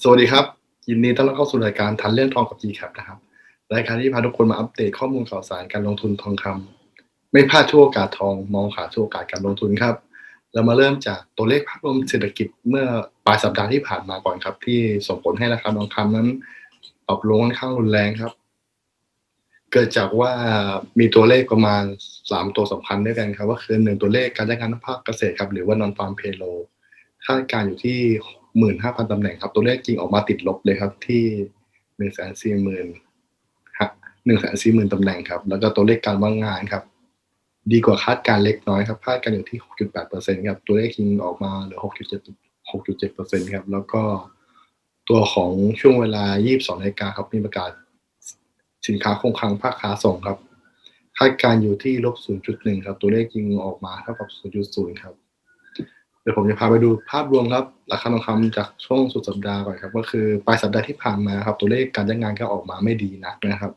สวัสดีครับ ยินดีต้อนรับเข้าสู่รายการทันเรื่องทองกับ GCap นะครับ รายการที่พาทุกคนมาอัปเดตข้อมูลข่าวสารการลงทุนทองคำไม่พลาดช่วงโอกาสทองมองหาช่วงโอกาสการลงทุนครับ เรามาเริ่มจากตัวเลขภาพรวมเศรษฐกิจเมื่อปลายสัปดาห์ที่ผ่านมาก่อนครับ ที่ส่งผลให้ราคาทองคำนั้นปรับลงค่อนข้างรุนแรงครับ เกิดจากว่ามีตัวเลขประมาณสามตัวสำคัญด้วยกันครับ ว่าคือหนึ่งตัวเลขการจ้างงานภาคเกษตรครับหรือว่า non farm payroll คาดการอยู่ที่ หมื่นห้าพันตำแหน่งครับ ตัวเลขจริงออกมาติดลบเลยครับที่หนึ่งแสนสี่หมื่นหนึ่งแสนสี่หมื่นตำแหน่งครับ แล้วก็ตัวเลขการว่างงานครับ ดีกว่าคาดการเล็กน้อยครับ คาดการอยู่ที่หกจุดแปดเปอร์เซ็นต์ครับ ตัวเลขจริงออกมาเหลือหกจุดเจ็ดหกจุดเจ็ดเปอร์เซ็นต์ครับ แล้วก็ตัวของช่วงเวลายี่สิบสองนาฬิกาครับ มีประกาศสินค้าคงคลังภาคค้าส่งครับ คาดการอยู่ที่ลบศูนย์จุดหนึ่งครับ ตัวเลขจริงออกมาเท่ากับศูนย์จุดศูนย์ครับ เดี๋ยวผมจะพาไปดูภาพรวมครับราคาทองคำจากช่วงสุดสัปดาห์ก่อนครับ ก็คือปลายสัปดาห์ที่ผ่านมาครับ ตัวเลขการจ้างงานก็ออกมาไม่ดีนักนะครับ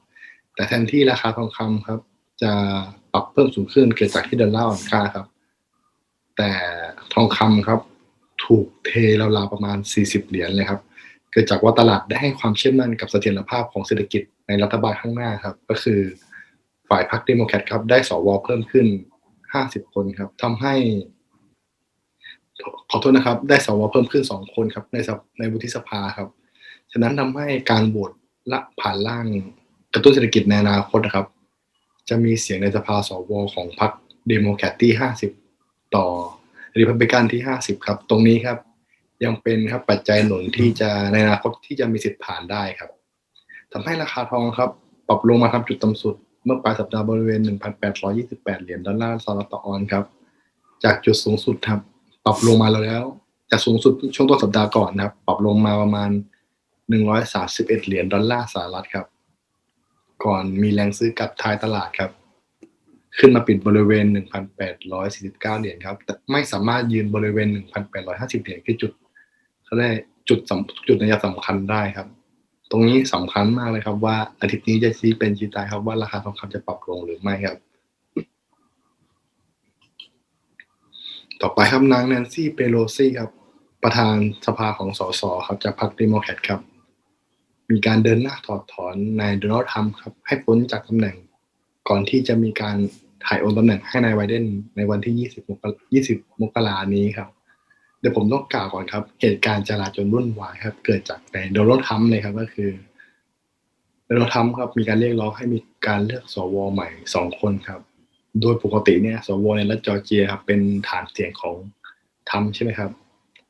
แต่แทนที่ราคาทองคำครับ จะปรับเพิ่มสูงขึ้นเกิดจากที่ดอลลาร์อ่อนค่าครับ แต่ทองคำครับ ถูกเทราวๆประมาณ 40 เหรียญเลยครับ เกิดจากว่าตลาดได้ให้ความเชื่อมั่นกับเสถียรภาพของเศรษฐกิจในรัฐบาลข้างหน้าครับ ก็คือฝ่ายพรรคเดโมแครตครับได้สวเพิ่มขึ้น 50 คนครับทำให้ ขอโทษนะครับ ได้สวเพิ่มขึ้นสองคนครับ ในในวุฒิสภาครับ ฉะนั้นทำให้การโหวตละผ่านร่างกระตุ้นเศรษฐกิจในอนาคตนะครับ จะมีเสียงในสภาสวของพรรคเดโมแครตที่50ต่อริพับลิกันที่50ครับ ตรงนี้ครับ ยังเป็นครับปัจจัยหนุนที่จะในอนาคตที่จะมีสิทธิ์ผ่านได้ครับทำให้ราคาทองครับ ปรับลงมาทำจุดต่ำสุด เมื่อปลายสัปดาห์บริเวณ 1,828 เหรียญดอลลาร์สหรัฐต่อออนครับ จากจุดสูงสุดครับ ปรับลงมาแล้ว จากสูงสุดช่วงต้นสัปดาห์ก่อนนะครับ ปรับลงมาประมาณ131เอ็ดเหรียญดอลลาร์สหรัฐครับ ก่อนมีแรงซื้อกลับท้ายตลาดครับ ขึ้นมาปิดบริเวณ1,849เก้าเหรียญครับแต่ไม่สามารถยืนบริเวณ1,850เหรียญคือจุดเขาเรียกจุดสำจุดนัยสำคัญได้ครับ ตรงนี้สำคัญมากเลยครับว่าอาทิตย์นี้จะชี้เป็นชี้ตายครับว่าราคาทองคำจะปรับลงหรือไม่ครับ ต่อไปครับนางแนนซี่เปโลซี่ครับ ประธานสภาของสสครับจากพรรคเดโมแครตครับ มีการเดินหน้าถอดถอนนายโดนัลด์ทรัมป์ครับ ให้พ้นจากตำแหน่ง ก่อนที่จะมีการถ่ายโอนตำแหน่งให้นายไบเดนในวันที่ 20 มกรา20 มกรานี้ครับเดี๋ยวผมต้องกล่าวก่อนครับ เหตุการณ์จลาจลวุ่นวายครับ เกิดจากนายโดนัลด์ทรัมป์เลยครับก็คือโดนัลด์ทรัมป์ครับมีการเรียกร้องให้มีการเลือกสวใหม่สองคนครับ โดยปกติเนี่ยสวในรัฐจอร์เจียครับเป็นฐานเสียงของทรัมป์ใช่ไหมครับ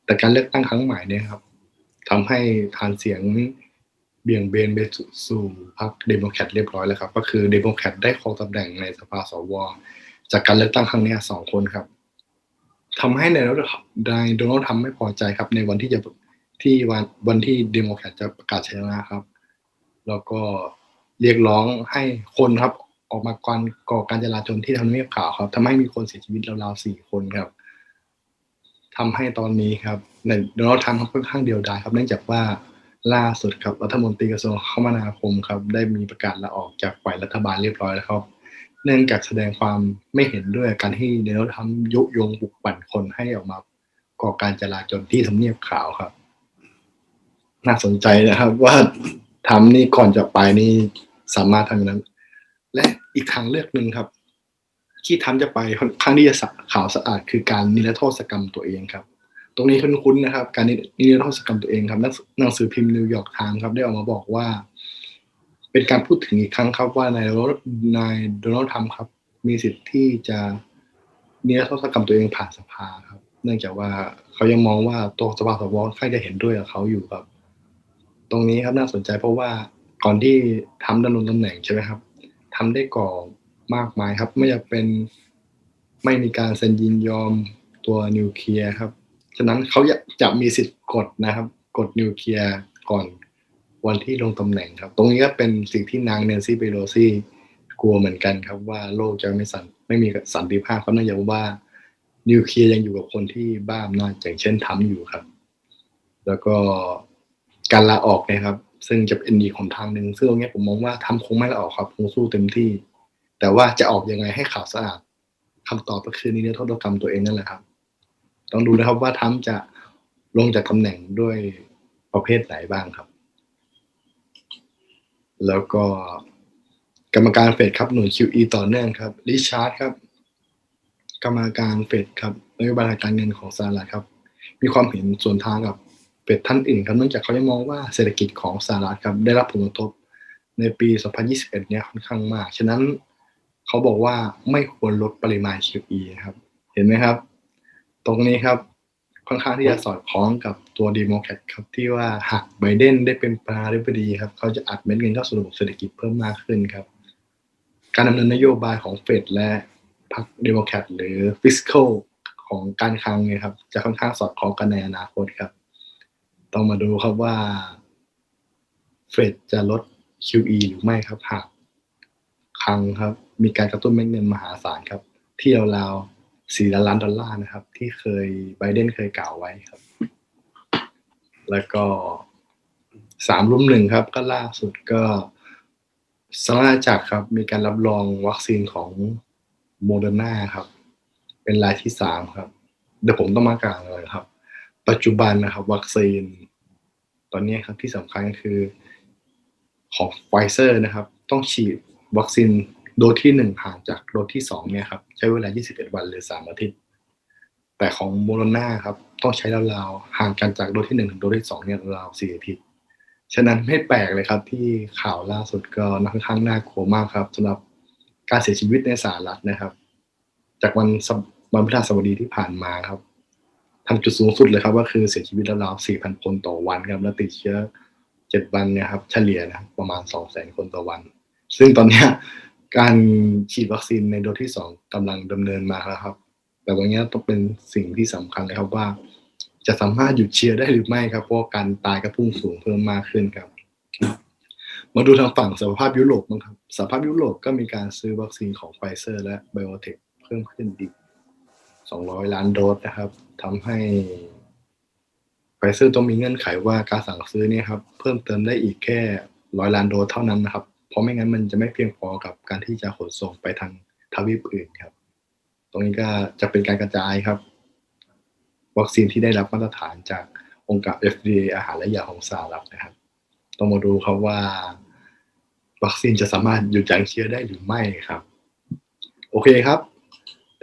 แต่การเลือกตั้งครั้งใหม่เนี่ยครับทำให้ฐานเสียงเบี่ยงเบนไปสู่พรรคเดโมแครตเรียบร้อยแล้วครับ ก็คือเดโมแครตได้ครองตำแหน่งในสภาสวจากการเลือกตั้งครั้งนี้สองคนครับทำให้ในายโดนัลด์ทรัมป์ไม่พอใจครับ ในวันที่จะที่วันวันที่เดโมแครตจะประกาศชนะครับ แล้วก็เรียกร้องให้คนครับ ออกมาก่อนก่อการจลาจลที่ทำเนียบขาวครับทำให้มีคนเสียชีวิตราวๆสี่คนครับทำให้ตอนนี้ครับในโดนัลด์ทรัมป์ค่อนข้างเดียวดายครับ เนื่องจากว่าล่าสุดครับรัฐมนตรีกระทรวงคมนาคมครับ ได้มีประกาศลาออกจากฝ่ายรัฐบาลเรียบร้อยแล้วครับ เนื่องจากแสดงความไม่เห็นด้วยการที่โดนัลด์ทรัมป์ยุยงปลุกปั่นคนให้ออกมาก่อการจลาจลที่ทำเนียบขาวครับ น่าสนใจนะครับว่าทำนี่ก่อนจะไปนี่สามารถทำนั้น และอีกทางเลือกหนึ่งครับที่ทำจะไปข้างที่จะขาวสะอาดคือการนิรโทษกรรมตัวเองครับ ตรงนี้คุ้นๆนะครับ การนิรโทษกรรมตัวเองครับหนังสือพิมพ์นิวยอร์กไทม์ครับ ได้ออกมาบอกว่า เป็นการพูดถึงอีกครั้งครับว่านายนายโดนัลด์ทรัมป์ครับ มีสิทธิ์ที่จะนิรโทษกรรมตัวเองผ่านสภาครับ เนื่องจากว่าเขายังมองว่าตัวสภาสวค่อยจะเห็นด้วยกับเขาอยู่ครับ ตรงนี้ครับน่าสนใจเพราะว่าก่อนที่ทำดำรงตำแหน่งใช่ไหมครับ ทำได้ก่อมากมายครับ ไม่จะเป็นไม่มีการเซ็นยินยอมตัวนิวเคลียร์ครับ ฉะนั้นเขาจะมีสิทธิ์กดนะครับ กดนิวเคลียร์ก่อนวันที่ลงตำแหน่งครับ ตรงนี้ก็เป็นสิ่งที่นางเนนซี่เปโลซี่กลัวเหมือนกันครับว่าโลกจะไม่สันไม่มีสันติภาพเพราะเนื่องจากว่านิวเคลียร์ยังอยู่กับคนที่บ้าอำนาจอย่างเช่นทำอยู่ครับ แล้วก็การลาออกนะครับ ซึ่งจะเป็นอีกของทางหนึ่งซึ่งตรงนี้ผมมองว่าทำคงไม่ลาออกครับคงสู้เต็มที่ แต่ว่าจะออกยังไงให้ข่าวสะอาดคำตอบก็คือนิรโทษกรรมตัวเองนั่นแหละครับ ต้องดูนะครับว่าทำจะลงจากตำแหน่งด้วยประเภทไหนบ้างครับ แล้วก็กรรมการเฟดครับหนุน QE ต่อเนื่องครับริชาร์ดครับ กรรมการเฟดครับนโยบายการเงินของสหรัฐครับ มีความเห็นส่วนทางกับ เฟดท่านอื่นครับเนื่องจากเขายังมองว่าเศรษฐกิจของสหรัฐครับได้รับผลกระทบในปี 2021 เนี่ยค่อนข้างมาก ฉะนั้นเขาบอกว่าไม่ควรลดปริมาณ QE ครับ เห็นไหมครับ ตรงนี้ครับค่อนข้างที่จะสอดคล้องกับตัวดีโมแครตครับที่ว่าหากไบเดนได้เป็นประธานาธิบดีครับ เขาจะอัดเม็ดเงินเข้าสู่ระบบเศรษฐกิจเพิ่มมากขึ้นครับ การดำเนินนโยบายของเฟดและพรรคเดโมแครตหรือฟิส c a l ของการคลังเนี่ยครับ จะค่อนข้างสอดคล้องกันในอนาคตครับ ต้องมาดูครับว่าเฟดจะลด QE หรือไม่ครับหากคลังครับ มีการกระตุ้นเม็ดเงินมหาศาลครับที่ยวราวๆ4ล้านล้านดอลลาร์นะครับ ที่เคยไบเดนเคยกล่าวไว้ครับ แล้วก็สามรุ่มหนึ่งครับ ก็ล่าสุดก็สหราชอาจักรครับ มีการรับรองวัคซีนของโมเดอร์นาครับ เป็นรายที่สามครับ เดี๋ยวผมต้องมากล่าวเลยครับ ปัจจุบันนะครับ วัคซีน ตอนนี้ครับที่สำคัญก็คือของไฟเซอร์นะครับ ต้องฉีดวัคซีนโดสที่หนึ่งห่างจากโดสที่สองเนี่ยครับ ใช้เวลา 21 วันหรือ 3 อาทิตย์ แต่ของโมโรนาครับ ต้องใช้ราวๆห่างกันจากโดสที่หนึ่งถึงโดสที่สองเนี่ยราวสี่อาทิตย์ ฉะนั้นไม่แปลกเลยครับ ที่ข่าวล่าสุดก็ค่อนข้างน่ากลัวมากครับสำหรับการเสียชีวิตในสหรัฐนะครับ จากวันสัปวันพฤหัสบดีที่ผ่านมาครับ ทำจุดสูงสุดเลยครับว่าคือเสียชีวิตราวๆ4,000 คนต่อวันครับและติดเชื้อ 7 วันนี่ยครับเฉลี่ยนะประมาณ 200,000 คนต่อวัน ซึ่งตอนเนี้ยการฉีดวัคซีนในโดสที่ 2กำลังดำเนินมาแล้วครับ แต่วันนี้ต้องเป็นสิ่งที่สำคัญเลยครับว่า จะสามารถหยุดเชื้อได้หรือไม่ครับเพราะการตายก็พุ่งสูงเพิ่มมากขึ้นครับ มาดูทางฝั่งสภาพยุโรปบ้างครับสภาพยุโรปก็มีการซื้อวัคซีนของไฟเซอร์ และไบโอเทคเพิ่มขึ้นอีก 200 ล้านโดสนะครับทำให้ไฟเซอร์ต้องมีเงื่อนไขว่าการสั่งซื้อเนี่ยครับ เพิ่มเติมได้อีกแค่ร้อยล้านโดสเท่านั้นนะครับ เพราะไม่งั้นมันจะไม่เพียงพอกับการที่จะขนส่งไปทางทวีปอื่นครับ ตรงนี้ก็จะเป็นการกระจายครับ วัคซีนที่ได้รับมาตรฐานจากองค์การ FDA อาหารและยาของสหรัฐนะครับ ต้องมาดูครับว่า วัคซีนจะสามารถหยุดยั้งเชื้อได้หรือไม่ครับ โอเคครับ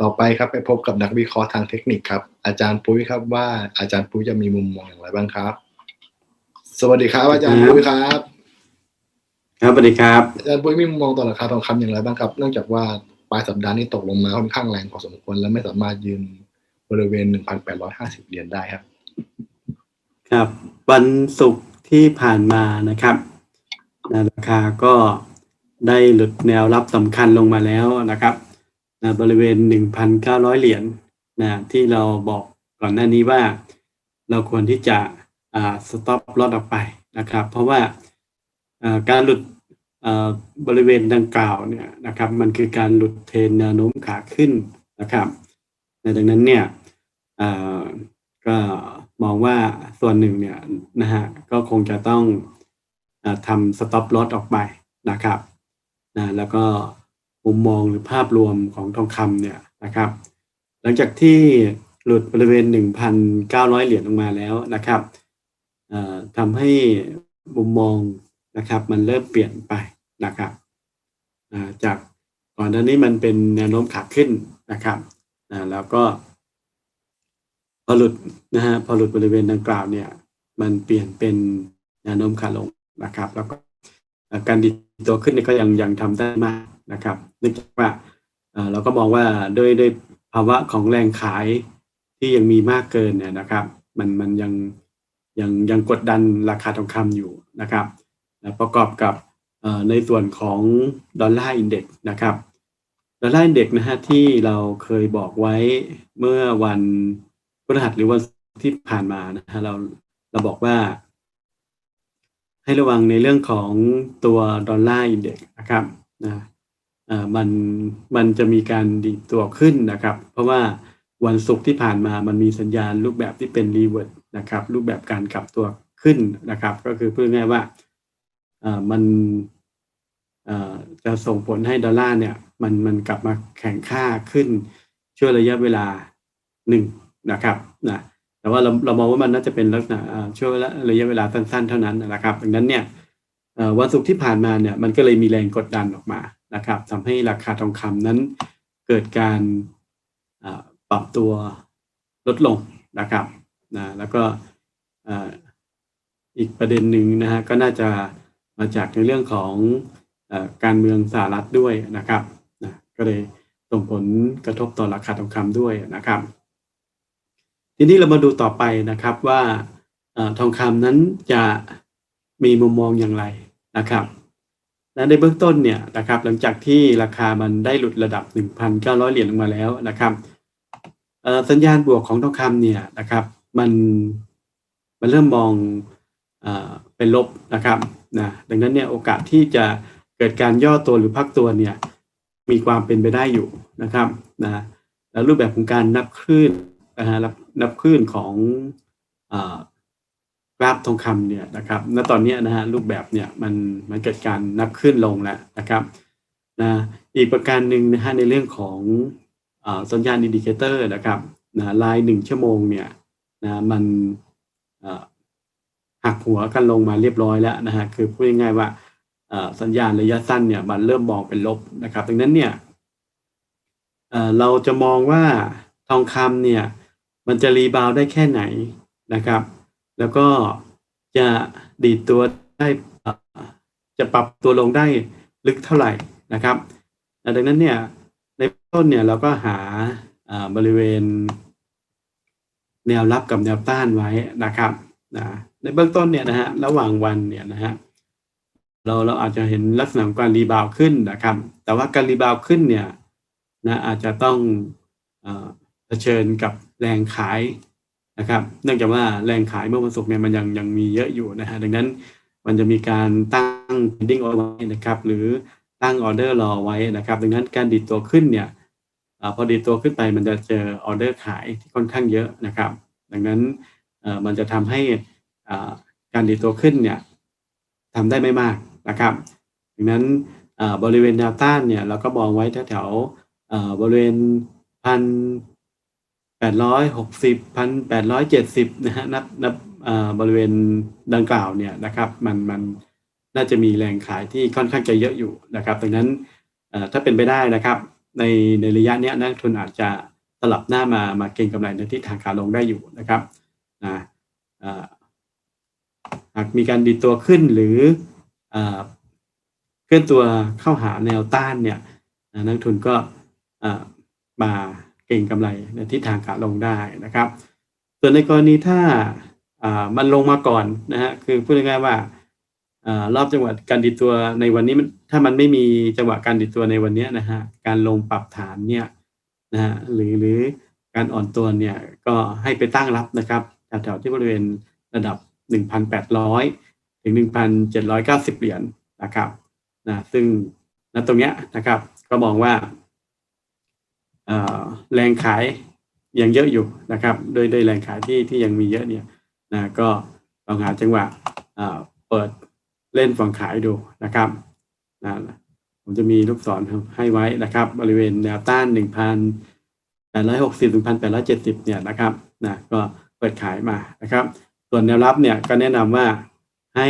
ต่อไปครับไปพบกับนักวิเคราะห์ทางเทคนิคครับ อาจารย์ปุ้ยครับว่าอาจารย์ปุ้ยจะมีมุมมองอย่างไรบ้างครับ สวัสดีครับ อาจารย์ปุ้ยครับ ครับสวัสดีครับอาจารย์ปุ้ยมีมุมมองต่อราคาทองคำอย่างไรบ้างครับ เนื่องจากว่าปลายสัปดาห์นี้ตกลงมาค่อนข้างแรงพอสมควรและไม่สามารถยืนบริเวณ1,850เหรียญได้ครับ ครับ วันศุกร์ที่ผ่านมานะครับนะราคาก็ได้หลุดแนวรับสำคัญลงมาแล้วนะครับ นะบริเวณ 1,900 เหรียญนะที่เราบอกก่อนหน้านี้ว่า เราควรที่จะอ่าสต็อปลอตออกไปนะครับ เพราะว่าการหลุดบริเวณดังกล่าวเนี่ยนะครับ มันคือการหลุดเทรนแนวโน้มขาขึ้นนะครับดังนั้นเนี่ยก็มองว่าส่วนหนึ่งเนี่ยนะฮะก็คงจะต้องอทำสต็อปลอตออกไปนะครับนะแล้วก็ มุมมองหรือภาพรวมของทองคำเนี่ยนะครับ หลังจากที่หลุดบริเวณ 1,900 เหรียญลงมาแล้วนะครับทำให้มุมมองนะครับ มันเริ่มเปลี่ยนไปนะครับจากก่อนหน้านี้มันเป็นแนวโน้มขาขึ้นนะครับแล้วก็ พอหลุดนะฮะพอหลุดบริเวณดังกล่าวเนี่ย มันเปลี่ยนเป็นแนวโน้มขาลงนะครับ แล้วก็การดีตัวขึ้นก็ยังยังทำได้มาก นะครับเนื่องจากว่าเราก็มองว่าด้วยด้วยภาวะของแรงขายที่ยังมีมากเกินเนี่ยนะครับ มันมันยังยังยังกดดันราคาทองคำอยู่นะครับประกอบกับในส่วนของดอลลาร์อินเด็กซ์นะครับดอลลาร์อินเด็กซ์นะฮะที่เราเคยบอกไว้เมื่อวันพฤหัสหรือวันที่ผ่านมานะฮะเราเราบอกว่า ให้ระวังในเรื่องของตัวดอลลาร์อินเด็กซ์นะครับนะ มันมันจะมีการดีดตัวขึ้นนะครับ เพราะว่าวันศุกร์ที่ผ่านมามันมีสัญญาณรูปแบบที่เป็นรีเวิร์ดนะครับรูปแบบการกลับตัวขึ้นนะครับ ก็คือพูดง่ายว่ามันจะส่งผลให้ดอลลาร์เนี่ยมันมันกลับมาแข็งค่าขึ้นช่วงระยะเวลาหนึ่งนะครับนะแต่ว่าเราเรามองว่ามันน่าจะเป็นลักษณะช่วงระยะเวลาสั้นๆ เท่านั้นนะครับ ดังนั้นเนี่ยวันศุกร์ที่ผ่านมาเนี่ยมันก็เลยมีแรงกดดันออกมา นะครับทำให้ราคาทองคำนั้นเกิดการปรับตัวลดลงนะครับนะแล้วก็อีกประเด็นหนึ่งนะฮะก็น่าจะมาจากในเรื่องของอการเมืองสหรัฐด้วยนะครับนะก็เลยส่งผลกระทบต่อราคาทองคำด้วยนะครับ ทีนี้เรามาดูต่อไปนะครับว่าอทองคำนั้นจะมีมุมมองอย่างไรนะครับ และในเบื้องต้นเนี่ยนะครับหลังจากที่ราคามันได้หลุดระดับ 1,900 เหรียญลงมาแล้วนะครับสัญญาณบวกของทองคำเนี่ยนะครับมันมันเริ่มมองเอเป็นลบนะครับนะดังนั้นเนี่ยโอกาสที่จะเกิดการย่อตัวหรือพักตัวเนี่ยมีความเป็นไปได้อยู่นะครับนะแล้วรูปแบบของการนับคลื่นนะฮะนับคลื่นของอา ราฟทองคำเนี่ยนะครับ ณ ตอนนี้นะฮะรูปแบบเนี่ยมันมันเกิดการนับคลื่นลงแล้วนะครับนะอีกประการหนึ่งนะฮะในเรื่องของอสัญญาณอินดิเคเตอร์นะครับนะลายหนึ่งชั่วโมงเนี่ยนะมันหักหัวกันลงมาเรียบร้อยแล้วนะฮะคือพูดง่ายๆว่าสัญญาณระยะสั้นเนี่ยมันเริ่มมองเป็นลบนะครับดังนั้นเนี่ยเเราจะมองว่าทองคำเนี่ยมันจะรีบาวได้แค่ไหนนะครับ แล้วก็จะดีดตัวได้จะปรับตัวลงได้ลึกเท่าไหร่นะครับดังนั้นเนี่ยในต้นเนี่ยเราก็หาบริเวณ แนวรับกับแนวต้านไว้นะครับนะในเบื้องต้นเนี่ยนะฮะระหว่างวันเนี่ยนะฮะเราเราอาจจะเห็นลักษณะของการรีบาวขึ้นนะครับ แต่ว่าการรีบาวขึ้นเนี่ยนะอาจจะต้องอเผชิญกับแรงขาย นะครับ เนื่องจากว่าแรงขายเมื่อวันศุกร์เนี่ยมันยังยังมีเยอะอยู่นะฮะดังนั้นมันจะมีการตั้ง pending order ไว้นะครับ หรือตั้งออเดอร์รอไว้นะครับ ดังนั้นการดีดตัวขึ้นเนี่ยอพอดีตัวขึ้นไปมันจะเจอออเดอร์ขายที่ค่อนข้างเยอะนะครับ ดังนั้นมันจะทำให้การดีดตัวขึ้นเนี่ยทำได้ไม่มากนะครับ ดังนั้นบริเวณแนวต้านเนี่ยเราก็มองไว้แถวๆบริเวณพัน แปดร้อยหกสิบพันะฮะนับนับเอ่อบริเวณดังกล่าวเนี่ยนะครับมันมันน่าจะมีแรงขายที่ค่อนข้างจะเยอะอยู่นะครับดังนั้นเอ่อถ้าเป็นไปได้นะครับ ในในระยะนี้นักทุนอาจจะสลับหน้ามามาเก็งกำไรในทิศทางขาลงได้อยู่นะครับนะเอ่อหากมีการดีตัวขึ้นหรือเอ่อเคลื่อนตัวเข้าหาแนวต้านเนี่ยนักทุนก็อ่ามา งกำไรในทิศทางขาลงได้นะครับ ส่วนในกรณีถ้ามันลงมาก่อนนะฮะคือพูดง่ายๆว่ารอบจังหวะการดิดตัวในวันนี้มันถ้ามันไม่มีจังหวะการดิดตัวในวันนี้นะฮะการลงปรับฐานเนี่ยนะฮะหรือหรือการอ่อนตัวเนี่ยก็ให้ไปตั้งรับนะครับแถวๆที่บริเวณระดับ 1,800 ถึง 1,790 เหรียญนะครับนะซึ่งณตรงเนี้ยนะครับก็มองว่า แรงขายยังเยอะอยู่นะครับโดยโดยแรงขายที่ที่ยังมีเยอะเนี่ยนะก็ลองหาจังหวะเปิดเล่นฝั่งขายดูนะครับนะผมจะมีลูกศรให้ไว้นะครับ บริเวณแนวต้าน 1,860ถึง1,870 เนี่ยนะครับนะก็เปิดขายมานะครับ ส่วนแนวรับเนี่ยก็แนะนำว่าให้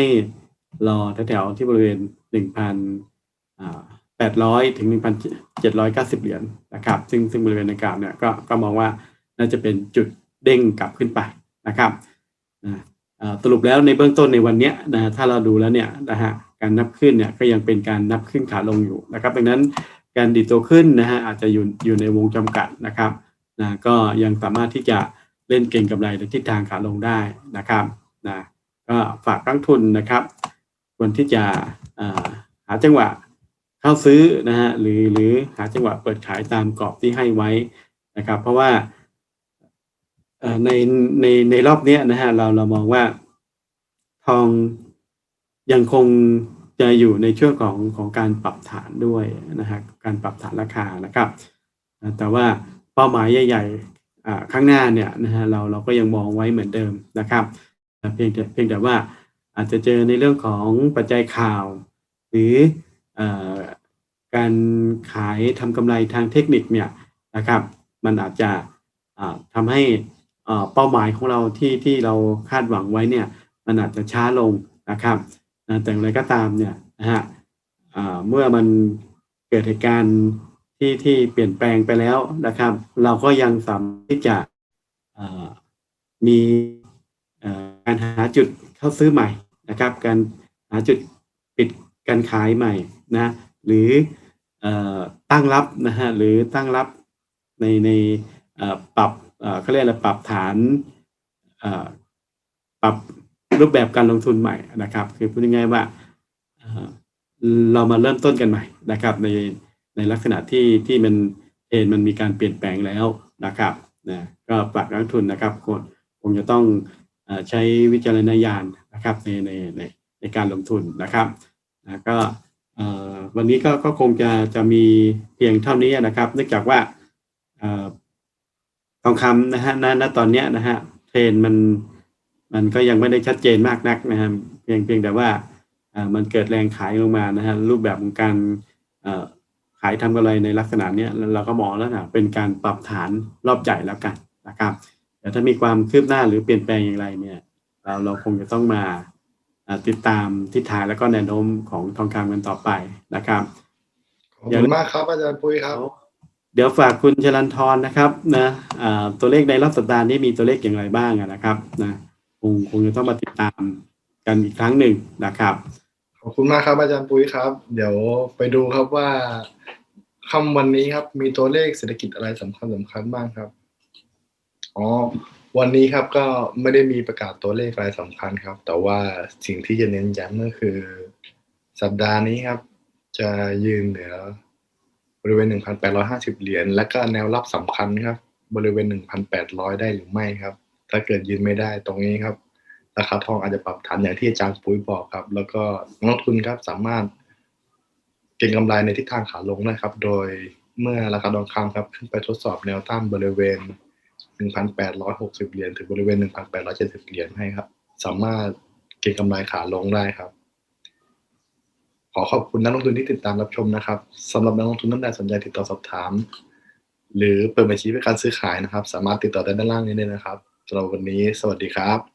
รอแถวๆที่บริเวณ 1,000 แปดร้อยถึงหนึ่งพันเจ็ดร้อยเก้าสิบเหรียญนะครับ ซึ่งซึ่งบริเวณดังกล่าวเนี่ยก็ก็มองว่าน่าจะเป็นจุดเด้งกลับขึ้นไปนะครับนะสรุปแล้วในเบื้องต้นในวันนี้นะถ้าเราดูแล้วเนี่ยนะฮะการนับขึ้นเนี่ยก็ยังเป็นการนับขึ้นขาลงอยู่นะครับดังนั้นการดีดตัวขึ้นนะฮะอาจจะอยู่อยู่ในวงจำกัดนะครับนะก็ยังสามารถที่จะเล่นเก่งกำไรในทิศทางขาลงได้นะครับนะก็ฝากนักทุนนะครับควรที่จะหาจังหวะ เข้าซื้อนะฮะหรือหรือหาจังหวะเปิดขายตามกรอบที่ให้ไว้นะครับ เพราะว่าในในในรอบเนี้ยนะฮะเราเรามองว่าทองยังคงจะอยู่ในช่วงของของการปรับฐานด้วยนะฮะการปรับฐานราคานะครับ แต่ว่าเป้าหมายใหญ่ๆอ่าข้างหน้าเนี่ยนะฮะเราเราก็ยังมองไว้เหมือนเดิมนะครับเพียงแต่เพียงแต่ว่าอาจจะเจอในเรื่องของปัจจัยข่าว หรือ การขายทำกำไรทางเทคนิคเนี่ยนะครับ มันอาจจะอ่าทำให้เป้าหมายของเราที่ที่เราคาดหวังไว้เนี่ยมันอาจจะช้าลงนะครับแต่อย่างไรก็ตามเนี่ยนะฮะเมื่อมันเกิดเหตุการณ์ที่ที่เปลี่ยนแปลงไปแล้วนะครับ เราก็ยังสามารถที่จะมีการหาจุดเข้าซื้อใหม่นะครับ การหาจุดปิดการขายใหม่ นะหรืออตั้งรับนะฮะหรือตั้งรับในในปรับเขาเรียกอะไรปรับฐานปรับรูปแบบการลงทุนใหม่นะครับ คือพูดง่ายๆว่าเรามาเริ่มต้นกันใหม่นะครับ ในในลักษณะที่ที่มันเทรนมันมีการเปลี่ยนแปลงแล้วนะครับนะก็ฝากนักลงทุนนะครับคงคงจะต้องใช้วิจารณญาณนะครับในในในในการลงทุนนะครับนะก็ วันนี้ก็ก็คงจะจะมีเพียงเท่านี้นะครับ เนื่องจากว่าทองคำนะฮะณณตอนนี้นะฮะเทรนมันมันก็ยังไม่ได้ชัดเจนมากนักนะครับเพียงเพียงแต่ว่ามันเกิดแรงขายลงมานะฮะรูปแบบของการขายทำกำไรในลักษณะนี้เราก็มองแล้วนะเป็นการปรับฐานรอบใหญ่แล้วกันนะครับแต่ถ้ามีความคืบหน้าหรือเปลี่ยนแปลงอย่างไรเนี่ยเราเราคงจะต้องมา ติดตามทิศทางแล้วก็แนวโน้มของทองคำกันต่อไปนะครับขอบคุณมากครับอาจารย์ปุ้ยครับ เดี๋ยวฝากคุณชลันทรนะครับนะอ่าตัวเลขในรอบสัปดาห์นี้มีตัวเลขอย่างไรบ้างอะนะครับนะคงคงจะต้องมาติดตามกันอีกครั้งหนึ่งนะครับขอบคุณมากครับอาจารย์ปุ้ยครับ เดี๋ยวไปดูครับว่าค่ำวันนี้ครับ มีตัวเลขเศรษฐกิจอะไรสำคัญสำคัญบ้างครับอ๋อ วันนี้ครับก็ไม่ได้มีประกาศตัวเลขอะไรสำคัญครับ แต่ว่าสิ่งที่จะเน้นย้ำก็คือ สัปดาห์นี้ครับ จะยืนเหนือบริเวณ 1,850 เหรียญและก็แนวรับสำคัญครับ บริเวณ 1,800 ได้หรือไม่ครับ ถ้าเกิดยืนไม่ได้ตรงนี้ครับ ราคาทองอาจจะปรับฐานอย่างที่อาจารย์ปุ้ยบอกครับ แล้วก็นักลงทุนครับสามารถเก็งกำไรในทิศทางขาลงนะครับ โดยเมื่อราคาทองคำครับขึ้นไปทดสอบแนวต้านบริเวณ 1,860 เหรียญถึงบริเวณ 1,870 เหรียญให้ครับ สามารถเก็งกำไรขาลงได้ครับ ขอขอบคุณนักลงทุนที่ติดตามรับชมนะครับสำหรับนักลงทุนท่านใดสนใจติดต่อสอบถาม หรือเปิดบัญชีเพื่อการซื้อขายนะครับ สามารถติดต่อได้ด้านล่างนี้เลยนะครับสำหรับวันนี้ สวัสดีครับ